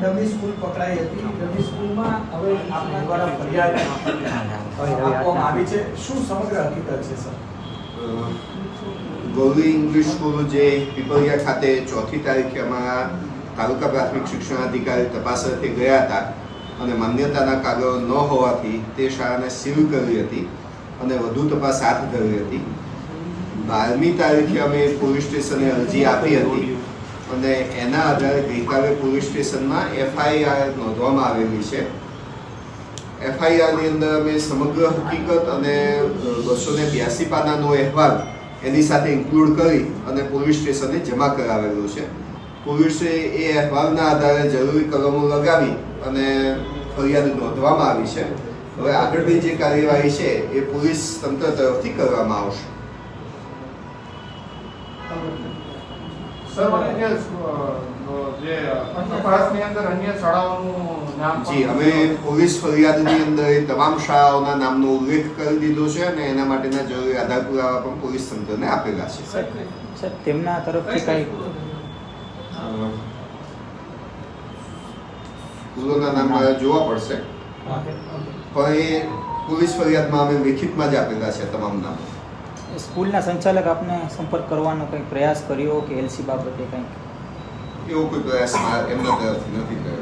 Dummy school પકડાઈ હતી. Dummy સ્કૂલમાં હવે આપના દ્વારા ફરિયાદ આપવામાં આવી છે. શું સમગ્ર હકીકત છે સર? ગૌરી ઇંગ્લિશ સ્કૂલ જે પીપળિયા ખાતે ચોથી તારીખે અમારા તાલુકા પ્રાથમિક શિક્ષણ અધિકારી તપાસ અર્થે ગયા હતા અને માન્યતાના કાગળો ન હોવાથી તે શાળાને સીલ કરી હતી અને વધુ તપાસ હાથ ધરી હતી. બારમી તારીખે અમે પોલીસ સ્ટેશને અરજી આપી હતી. અને એના આધારે ગઈકાલે પોલીસ સ્ટેશનમાં એફઆઈઆર નોંધવામાં આવેલી છે. એફઆઈઆરની અંદર અમે સમગ્ર હકીકત અને બસો ને બ્યાસી પાનાનો અહેવાલ એની સાથે ઇન્ક્લુડ કરી અને પોલીસ સ્ટેશને જમા કરાવેલું છે. પોલીસે એ અહેવાલના આધારે જરૂરી કલમો લગાવી અને ફરિયાદ નોંધવામાં આવી છે. હવે આગળની જે કાર્યવાહી છે એ પોલીસ તંત્ર તરફથી કરવામાં આવશે. જે જે તપાસની અંદર અન્ય શાળાઓનું નામ જી અમે પોલીસ ફરિયાદની અંદર એ તમામ શાળાઓના નામનો ઉલ્લેખ કરી દીધો છે અને એના માટેના જરૂરી આધાર પુરાવા પણ પોલીસ તંત્રને આપેલા છે સર. તેમના તરફથી કઈ? સ્કૂલોના નામ મારે જોવા પડશે. પણ એ પોલીસ ફરિયાદમાં અમે લેખિતમાં જ આપેલા છે તમામ નામ. સ્કૂલના સંચાલક આપને સંપર્ક કરવાનો કંઈક પ્રયાસ કર્યો કે એલસી બાબતે કંઈક એવો કોઈ પ્રયાસ એમના તરફથી નથી કર્યો